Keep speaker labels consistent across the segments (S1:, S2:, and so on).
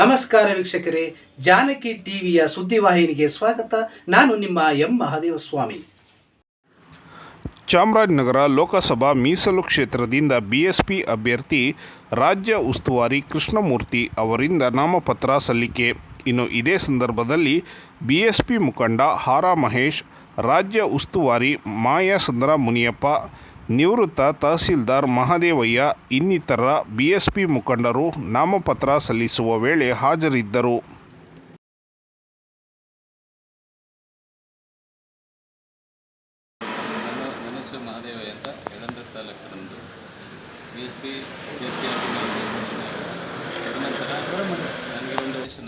S1: ನಮಸ್ಕಾರ ವೀಕ್ಷಕರೇ, ಜಾನಕಿ ಟಿವಿಯ ಸುದ್ದಿವಾಹಿನಿಗೆ ಸ್ವಾಗತ. ನಾನು ನಿಮ್ಮ ಎಂ. ಮಹಾದೇವ ಸ್ವಾಮಿ
S2: ಚಾಮರಾಜನಗರ ಲೋಕಸಭಾ ಮೀಸಲು ಕ್ಷೇತ್ರದಿಂದ ಬಿಎಸ್ಪಿ ಅಭ್ಯರ್ಥಿ ರಾಜ್ಯ ಉಸ್ತುವಾರಿ ಕೃಷ್ಣಮೂರ್ತಿ ಅವರಿಂದ ನಾಮಪತ್ರ ಸಲ್ಲಿಕೆ. ಇನ್ನು ಇದೇ ಸಂದರ್ಭದಲ್ಲಿ ಬಿಎಸ್ಪಿ ಮುಖಂಡ ಹಾರಾ ಮಹೇಶ್ ರಾಜ್ಯ ಉಸ್ತುವಾರಿ ಮಾಯಾ ಸುಂದರ ಮುನಿಯಪ್ಪ ನಿವೃತ್ತ ತಹಸೀಲ್ದಾರ್ ಮಹದೇವಯ್ಯ, ಇನ್ನಿತರ ಬಿಎಸ್ಪಿ ಮುಖಂಡರು ನಾಮಪತ್ರ ಸಲ್ಲಿಸುವ ವೇಳೆ ಹಾಜರಿದ್ದರು.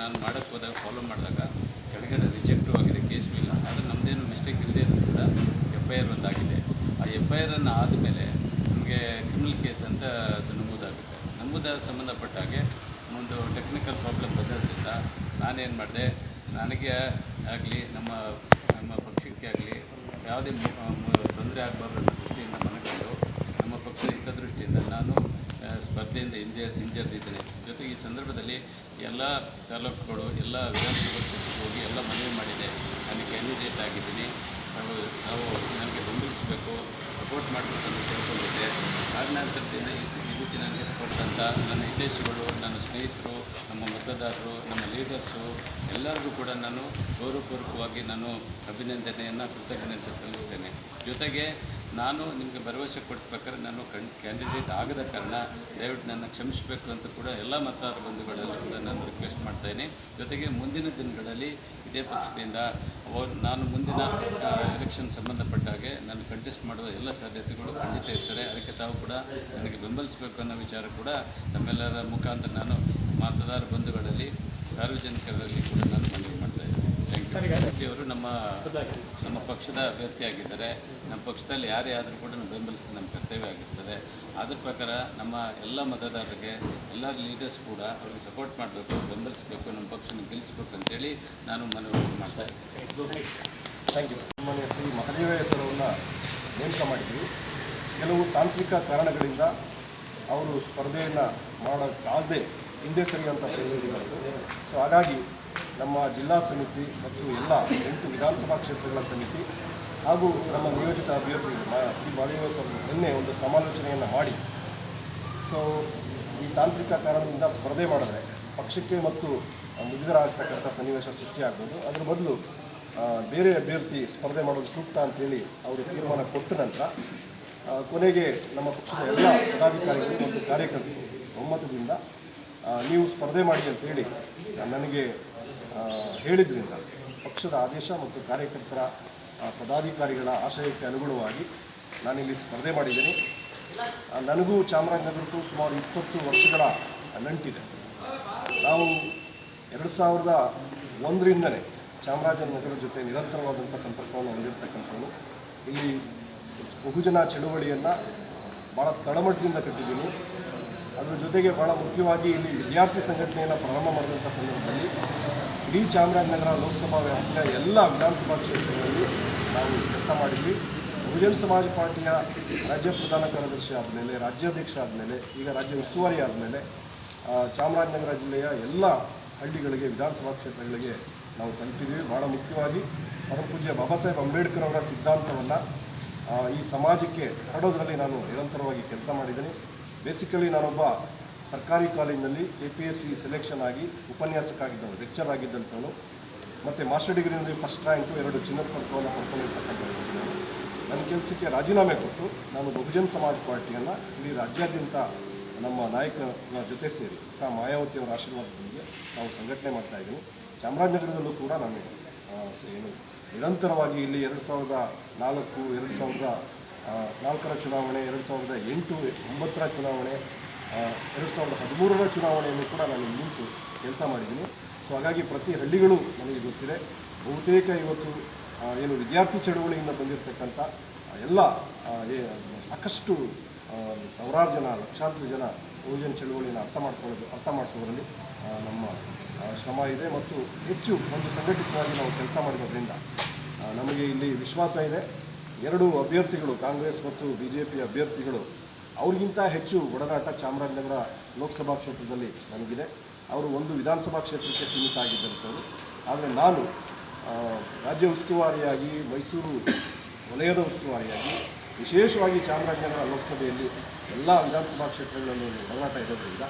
S3: ನಾನು ತದನಂತರ ಹೋದಾಗ ಫಾಲೋ ಮಾಡಿದಾಗ ಕೆಳಗಡೆ ರಿಜೆಕ್ಟು ಆಗಿದೆ ಕೇಸು ಇಲ್ಲ ಆದರೆ ನಮ್ಮದೇನು ಮಿಸ್ಟೇಕ್ ಇಲ್ಲದೆ ಕೂಡ ಎಫ್ ಐ ಆರ್ ಒಂದಾಗಿದೆ. ಆ ಎಫ್ ಐ ಆರನ್ನು ಆದಮೇಲೆ ನಮಗೆ ಕ್ರಿಮಿನಲ್ ಕೇಸ್ ಅಂತ ಅದು ನಮೂದಾಗುತ್ತೆ. ಸಂಬಂಧಪಟ್ಟ ಹಾಗೆ ಒಂದು ಟೆಕ್ನಿಕಲ್ ಪ್ರಾಬ್ಲಮ್ ಬಂದಿದ್ದರಿಂದ ನಾನೇನು ಮಾಡಿದೆ, ನನಗೆ ಆಗಲಿ, ನಮ್ಮ ನಮ್ಮ ಪಕ್ಷಕ್ಕೆ ಆಗಲಿ ಯಾವುದೇ ತೊಂದರೆ ಆಗಬಾರ್ದು ಅನ್ನೋ ದೃಷ್ಟಿಯಿಂದ ಮನಗಂಡು, ನಮ್ಮ ಪಕ್ಷದ ಹಿತದೃಷ್ಟಿಯಿಂದ ನಾನು ಸ್ಪರ್ಧೆಯಿಂದ ಹಿಂಜೆ, ಹಿಂಜರಿದಿದ್ದೇನೆ. ಜೊತೆಗೆ ಈ ಸಂದರ್ಭದಲ್ಲಿ ಎಲ್ಲ ತಾಲೂಕುಗಳು, ಎಲ್ಲ ವಿಧಾನಸಭೆ ಹೋಗಿ ಎಲ್ಲ ಮನವಿ ಮಾಡಿದೆ. ನಾನು ಕ್ಯಾಂಡಿಡೇಟ್ ಆಗಿದ್ದೀನಿ. ನಾವು ನಾವು ನನಗೆ ಬೆಂಬಲಿಸಬೇಕು ಸಪೋರ್ಟ್ ಮಾಡಬೇಕು ಅಂತ ಕೇಳ್ಕೊಂಡಿದ್ದೆ ಕಾರಣಾಂತರದಿಂದ ಈ ರೀತಿ ನನಗೆ ಕೊಟ್ಟಂಥ ನನ್ನ ಹಿತೈಷಿಗಳು, ನನ್ನ ಸ್ನೇಹಿತರು, ನಮ್ಮ ಮತದಾರರು, ನಮ್ಮ ಲೀಡರ್ಸು ಎಲ್ಲರಿಗೂ ಕೂಡ ನಾನು ಗೌರವಪೂರ್ವಕವಾಗಿ ನಾನು ಅಭಿನಂದನೆಯನ್ನು, ಕೃತಜ್ಞತೆ ಸಲ್ಲಿಸ್ತೇನೆ. ಜೊತೆಗೆ ನಾನು ನಿಮಗೆ ಭರವಸೆ ಕೊಟ್ಟ ಪ್ರಕಾರ ನಾನು ಕಣ್ ಕ್ಯಾಂಡಿಡೇಟ್ ಆಗದ ಕಾರಣ ದಯವಿಟ್ಟು ನನ್ನ ಕ್ಷಮಿಸಬೇಕು ಅಂತ ಕೂಡ ಎಲ್ಲ ಮತದಾರ ಬಂಧುಗಳಲ್ಲಿ ಕೂಡ ನಾನು ರಿಕ್ವೆಸ್ಟ್ ಮಾಡ್ತಾಯಿದ್ದೀನಿ. ಜೊತೆಗೆ ಮುಂದಿನ ದಿನಗಳಲ್ಲಿ ಇದೇ ಪಕ್ಷದಿಂದ ನಾನು ಮುಂದಿನ ಎಲೆಕ್ಷನ್ ಸಂಬಂಧಪಟ್ಟ ಹಾಗೆ ನಾನು ಕಂಟೆಸ್ಟ್ ಮಾಡುವ ಎಲ್ಲ ಸಾಧ್ಯತೆಗಳು ಖಂಡಿತ ಇರ್ತಾರೆ ಅದಕ್ಕೆ ತಾವು ಕೂಡ ನನಗೆ ಬೆಂಬಲಿಸಬೇಕು ಅನ್ನೋ ವಿಚಾರ ಕೂಡ ನಮ್ಮೆಲ್ಲರ ಮುಖಾಂತರ ನಾನು ಮತದಾರ ಬಂಧುಗಳಲ್ಲಿ, ಸಾರ್ವಜನಿಕರಲ್ಲಿ ಕೂಡ ನಾನು ಮನವಿ ಮಾಡ್ತಾ ಇದ್ದೀನಿ ಥ್ಯಾಂಕ್ ಯು ಅವರು ನಮ್ಮ ನಮ್ಮ ಪಕ್ಷದ ಅಭ್ಯರ್ಥಿಯಾಗಿದ್ದಾರೆ. ನಮ್ಮ ಪಕ್ಷದಲ್ಲಿ ಯಾರೇ ಆದರೂ ಕೂಡ ನಾವು ಬೆಂಬಲಿಸಿ ನಮ್ಮ ಕರ್ತವ್ಯ ಆಗಿರ್ತದೆ. ಅದ್ರ ಪ್ರಕಾರ ನಮ್ಮ ಎಲ್ಲ ಮತದಾರರಿಗೆ, ಎಲ್ಲ ಲೀಡರ್ಸ್ ಕೂಡ ಅವ್ರಿಗೆ ಸಪೋರ್ಟ್ ಮಾಡಬೇಕು, ಬೆಂಬಲಿಸಬೇಕು, ನಮ್ಮ ಪಕ್ಷನ ಗೆಲ್ಲಿಸ್ಬೇಕು ಅಂತೇಳಿ ನಾನು ಮನವಿ ಮಾಡ್ತಾ ಇದ್ದೀನಿ.
S4: ಥ್ಯಾಂಕ್ ಯು ನಮ್ಮ ಶ್ರೀ ಮಹದೇವ ಹೆಸರನ್ನು ನೇಮಕ ಮಾಡಿದ್ವಿ. ಕೆಲವು ತಾಂತ್ರಿಕ ಕಾರಣಗಳಿಂದ ಅವರು ಸ್ಪರ್ಧೆಯನ್ನು ಮಾಡೋಕ್ಕಾಗದೆ ಹಿಂದೆ ಸರಿಯುವಂಥ ಸೊ ಹಾಗಾಗಿ ನಮ್ಮ ಜಿಲ್ಲಾ ಸಮಿತಿ ಮತ್ತು ಎಲ್ಲ ಎಂಟು ವಿಧಾನಸಭಾ ಕ್ಷೇತ್ರಗಳ ಸಮಿತಿ ಹಾಗೂ ನಮ್ಮ ನಿಯೋಜಿತ ಅಭ್ಯರ್ಥಿ ಶ್ರೀ ಮಹದೇವ ಸರ್ ನಿನ್ನೆ ಒಂದು ಸಮಾಲೋಚನೆಯನ್ನು ಮಾಡಿ. ಸೊ ಈ ತಾಂತ್ರಿಕ ಕಾರಣದಿಂದ ಸ್ಪರ್ಧೆ ಮಾಡಿದ್ರೆ ಪಕ್ಷಕ್ಕೆ ಮತ್ತು ಮುಜುಗರ ಆಗ್ತಕ್ಕಂಥ ಸನ್ನಿವೇಶ ಸೃಷ್ಟಿಯಾಗ್ಬೋದು. ಅದರ ಬದಲು ಬೇರೆ ಅಭ್ಯರ್ಥಿ ಸ್ಪರ್ಧೆ ಮಾಡೋದು ಸೂಕ್ತ ಅಂತೇಳಿ ಅವರು ತೀರ್ಮಾನ ಕೊಟ್ಟ ನಂತರ ಕೊನೆಗೆ ನಮ್ಮ ಪಕ್ಷದ ಎಲ್ಲ ಪದಾಧಿಕಾರಿಗಳು ಮತ್ತು ಕಾರ್ಯಕರ್ತರು ಒಮ್ಮತದಿಂದ ನೀವು ಸ್ಪರ್ಧೆ ಮಾಡಿ ಅಂತೇಳಿ ನನಗೆ ಹೇಳಿದ್ರಿಂದ ಪಕ್ಷದ ಆದೇಶ ಮತ್ತು ಕಾರ್ಯಕರ್ತರ ಪದಾಧಿಕಾರಿಗಳ ಆಶಯಕ್ಕೆ ಅನುಗುಣವಾಗಿ ನಾನಿಲ್ಲಿ ಸ್ಪರ್ಧೆ ಮಾಡಿದ್ದೀನಿ. ನನಗೂ ಚಾಮರಾಜನಗರಕ್ಕೂ ಸುಮಾರು ಇಪ್ಪತ್ತು ವರ್ಷಗಳ ನಂಟಿದೆ. ನಾವು ಎರಡು ಸಾವಿರದ ಒಂದರಿಂದಲೇ ಚಾಮರಾಜನಗರ ಜೊತೆ ನಿರಂತರವಾದಂಥ ಸಂಪರ್ಕವನ್ನು ಹೊಂದಿರತಕ್ಕಂಥವ್ರು. ಇಲ್ಲಿ ಬಹುಜನ ಚಳುವಳಿಯನ್ನು ಭಾಳ ತಳಮಟ್ಟದಿಂದ ಕಟ್ಟಿದ್ದೀನಿ. ಅದರ ಜೊತೆಗೆ ಭಾಳ ಮುಖ್ಯವಾಗಿ ಇಲ್ಲಿ ವಿದ್ಯಾರ್ಥಿ ಸಂಘಟನೆಯನ್ನು ಪ್ರಾರಂಭ ಮಾಡಿದಂಥ ಸಂದರ್ಭದಲ್ಲಿ ಇಡೀ ಚಾಮರಾಜನಗರ ಲೋಕಸಭಾ ವ್ಯಾಪ್ತಿಯ ಎಲ್ಲ ವಿಧಾನಸಭಾ ಕ್ಷೇತ್ರಗಳಲ್ಲಿ ನಾವು ಕೆಲಸ ಮಾಡಿದ್ವಿ. ಬಹುಜನ್ ಸಮಾಜ ಪಾರ್ಟಿಯ ರಾಜ್ಯ ಪ್ರಧಾನ ಕಾರ್ಯದರ್ಶಿ ಆದಮೇಲೆ, ರಾಜ್ಯಾಧ್ಯಕ್ಷ ಆದಮೇಲೆ, ಈಗ ರಾಜ್ಯ ಉಸ್ತುವಾರಿ ಆದಮೇಲೆ ಚಾಮರಾಜನಗರ ಜಿಲ್ಲೆಯ ಎಲ್ಲ ಹಳ್ಳಿಗಳಿಗೆ, ವಿಧಾನಸಭಾ ಕ್ಷೇತ್ರಗಳಿಗೆ ನಾವು ತಲುಪಿದ್ದೀವಿ ಭಾಳ ಮುಖ್ಯವಾಗಿ ಪರಮ ಪೂಜ್ಯ ಬಾಬಾ ಸಾಹೇಬ್ ಅಂಬೇಡ್ಕರ್ ಅವರ ಸಿದ್ಧಾಂತವನ್ನು ಈ ಸಮಾಜಕ್ಕೆ ಹರಡೋದರಲ್ಲಿ ನಾನು ನಿರಂತರವಾಗಿ ಕೆಲಸ ಮಾಡಿದ್ದೀನಿ. ಬೇಸಿಕಲಿ ನಾನೊಬ್ಬ ಸರ್ಕಾರಿ ಕಾಲೇಜಿನಲ್ಲಿ A P S C selection ಆಗಿ ಉಪನ್ಯಾಸಕ್ಕಾಗಿದ್ದವನು ಲೆಕ್ಚರ್ ಆಗಿದ್ದಂಥವನು, ಮತ್ತು ಮಾಸ್ಟರ್ ಡಿಗ್ರಿನಲ್ಲಿ ಫಸ್ಟ್ ರ್ಯಾಂಕು ಎರಡು ಚಿನ್ನದ ಪದಕವನ್ನು ಪಡ್ಕೊಂಡಿರ್ತಕ್ಕಂಥದ್ದು ನಾನು ನನ್ನ ಕೆಲಸಕ್ಕೆ ರಾಜೀನಾಮೆ ಕೊಟ್ಟು ನಾನು ಬಹುಜನ್ ಸಮಾಜ್ ಪಾರ್ಟಿಯನ್ನು ಇಲ್ಲಿ ರಾಜ್ಯಾದ್ಯಂತ ನಮ್ಮ ನಾಯಕರ ಜೊತೆ ಸೇರಿ ಮಾಯಾವತಿ ಮಾಯಾವತಿಯವರ ಆಶೀರ್ವಾದದೊಂದಿಗೆ ನಾವು ಸಂಘಟನೆ ಮಾಡ್ತಾ ಇದ್ದೀನಿ. ಚಾಮರಾಜನಗರದಲ್ಲೂ ಕೂಡ ನಾನು ಏನು ನಿರಂತರವಾಗಿ ಇಲ್ಲಿ ಎರಡು ಸಾವಿರದ ನಾಲ್ಕು, ಎರಡು ಸಾವಿರದ ನಾಲ್ಕರ ಚುನಾವಣೆ, ಎರಡು ಸಾವಿರದ ಎಂಟು, ಒಂಬತ್ತರ ಚುನಾವಣೆ ಎರಡು ಸಾವಿರದ ಹದಿಮೂರರ ಚುನಾವಣೆಯನ್ನು ಕೂಡ ನಾನು ನಿಂತು ಕೆಲಸ ಮಾಡಿದ್ದೀನಿ. ಸೊ ಹಾಗಾಗಿ ಪ್ರತಿ ಹಳ್ಳಿಗಳು ನನಗೆ ಗೊತ್ತಿದೆ, ಬಹುತೇಕ ಇವತ್ತು ಏನು ವಿದ್ಯಾರ್ಥಿ ಚಳುವಳಿಯಿಂದ ಬಂದಿರತಕ್ಕಂಥ ಎಲ್ಲ ಸಾಕಷ್ಟು ಸಾವಿರಾರು ಜನ, ಲಕ್ಷಾಂತರ ಜನ ಬಹುಜನ ಚಳುವಳಿಯನ್ನು ಅರ್ಥ ಮಾಡ್ಕೊಳ್ಳೋದು, ಅರ್ಥ ಮಾಡಿಸೋದ್ರಲ್ಲಿ ನಮ್ಮ ಶ್ರಮ ಇದೆ ಮತ್ತು ಹೆಚ್ಚು ಒಂದು ಸಂಘಟಿತವಾಗಿ ನಾವು ಕೆಲಸ ಮಾಡಿರೋದ್ರಿಂದ ನಮಗೆ ಇಲ್ಲಿ ವಿಶ್ವಾಸ ಇದೆ. ಎರಡು ಅಭ್ಯರ್ಥಿಗಳು, ಕಾಂಗ್ರೆಸ್ ಮತ್ತು ಬಿ ಜೆ ಪಿ ಅಭ್ಯರ್ಥಿಗಳು, ಅವ್ರಿಗಿಂತ ಹೆಚ್ಚು ಒಡನಾಟ ಚಾಮರಾಜನಗರ ಲೋಕಸಭಾ ಕ್ಷೇತ್ರದಲ್ಲಿ ನನಗಿದೆ ಅವರು ಒಂದು ವಿಧಾನಸಭಾ ಕ್ಷೇತ್ರಕ್ಕೆ ಸೀಮಿತ ಆಗಿದ್ದಂಥವ್ರು ಆದರೆ ನಾನು ರಾಜ್ಯ ಉಸ್ತುವಾರಿಯಾಗಿ, ಮೈಸೂರು ವಲಯದ ಉಸ್ತುವಾರಿಯಾಗಿ, ವಿಶೇಷವಾಗಿ ಚಾಮರಾಜನಗರ ಲೋಕಸಭೆಯಲ್ಲಿ ಎಲ್ಲ ವಿಧಾನಸಭಾ ಕ್ಷೇತ್ರಗಳಲ್ಲಿ ಒಡನಾಟ ಇರೋದ್ರಿಂದ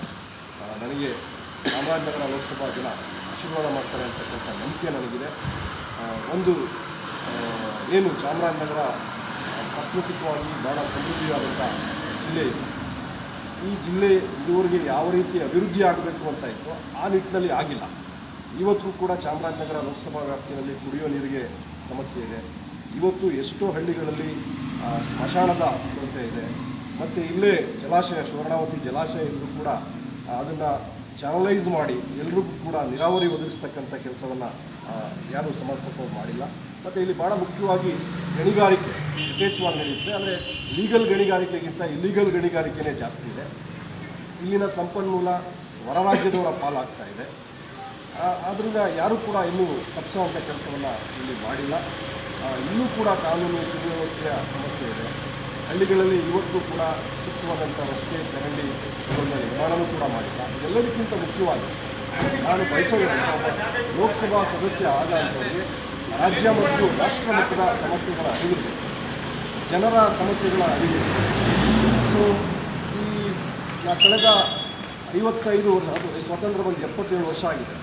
S4: ನನಗೆ ಚಾಮರಾಜನಗರ ಲೋಕಸಭಾ ಜನ ಆಶೀರ್ವಾದ ಮಾಡ್ತಾರೆ ಅಂತಕ್ಕಂಥ ನಂಬಿಕೆ ನನಗಿದೆ. ಒಂದು ಏನು ಚಾಮರಾಜನಗರ ಪ್ರಾಕೃತಿಕವಾಗಿ ಭಾಳ ಸಮೃದ್ಧಿಯಾದಂಥ ಜಿಲ್ಲೆ ಇದೆ. ಈ ಜಿಲ್ಲೆ ಇದುವರೆಗೆ ಯಾವ ರೀತಿ ಅಭಿವೃದ್ಧಿ ಆಗಬೇಕು ಅಂತ ಇತ್ತು ಆ ನಿಟ್ಟಿನಲ್ಲಿ ಆಗಿಲ್ಲ. ಇವತ್ತು ಕೂಡ ಚಾಮರಾಜನಗರ ಲೋಕಸಭಾ ವ್ಯಾಪ್ತಿಯಲ್ಲಿ ಕುಡಿಯೋ ನೀರಿಗೆ ಸಮಸ್ಯೆ ಇದೆ. ಇವತ್ತು ಎಷ್ಟೋ ಹಳ್ಳಿಗಳಲ್ಲಿ ಸ್ಮಶಾನದ ಕೊರತೆ ಇದೆ. ಮತ್ತು ಇಲ್ಲೇ ಜಲಾಶಯ, ಸುವರ್ಣಾವತಿ ಜಲಾಶಯ ಇದ್ದರೂ ಕೂಡ ಅದನ್ನು ಚಾನಲೈಸ್ ಮಾಡಿ ಎಲ್ರಿಗೂ ಕೂಡ ನೀರಾವರಿ ಒದಗಿಸ್ತಕ್ಕಂಥ ಕೆಲಸವನ್ನು ಯಾರೂ ಸಮರ್ಪಕವಾಗಿ ಮಾಡಿಲ್ಲ. ಮತ್ತು ಇಲ್ಲಿ ಭಾಳ ಮುಖ್ಯವಾಗಿ ಗಣಿಗಾರಿಕೆ ಯಥೇಚ್ಛವಾಗಿ ನಡೆಯುತ್ತೆ. ಅಂದರೆ ಲೀಗಲ್ ಗಣಿಗಾರಿಕೆಗಿಂತ ಇಲ್ಲೀಗಲ್ ಗಣಿಗಾರಿಕೆನೇ ಜಾಸ್ತಿ ಇದೆ. ಇಲ್ಲಿನ ಸಂಪನ್ಮೂಲ ಹೊರ ರಾಜ್ಯದವರ ಪಾಲಾಗ್ತಾ ಇದೆ. ಆದ್ದರಿಂದ ಯಾರೂ ಕೂಡ ಇನ್ನೂ ತಪ್ಪಿಸುವಂಥ ಕೆಲಸವನ್ನು ಇಲ್ಲಿ ಮಾಡಿಲ್ಲ. ಇನ್ನೂ ಕೂಡ ಕಾನೂನು ಸುವ್ಯವಸ್ಥೆಯ ಸಮಸ್ಯೆ ಇದೆ. ಹಳ್ಳಿಗಳಲ್ಲಿ ಇವತ್ತು ಕೂಡ ಸೂಕ್ತವಾದಂಥ ರಸ್ತೆ, ಚರಂಡಿ ನಿರ್ಮಾಣವೂ ಕೂಡ ಮಾಡಿಲ್ಲ. ಇದೆಲ್ಲದಕ್ಕಿಂತ ಮುಖ್ಯವಾಗಿ ನಾನು ಬಯಸೋದೇನೆಂದ್ರೆ ಲೋಕಸಭಾ ಸದಸ್ಯ ಆದ ಅಂಥವರಿಗೆ ರಾಜ್ಯ ಮತ್ತು ರಾಷ್ಟ್ರ ಮಟ್ಟದ ಸಮಸ್ಯೆಗಳ ಅಭಿವೃದ್ಧಿ, ಜನರ ಸಮಸ್ಯೆಗಳ ಅಭಿವೃದ್ಧಿ. ಸೊ ಈ ಕಳೆದ ಐವತ್ತೈದು ವರ್ಷ, ಅದು ಸ್ವಾತಂತ್ರ್ಯ ಬಂದು ಎಪ್ಪತ್ತೇಳು ವರ್ಷ ಆಗಿದೆ.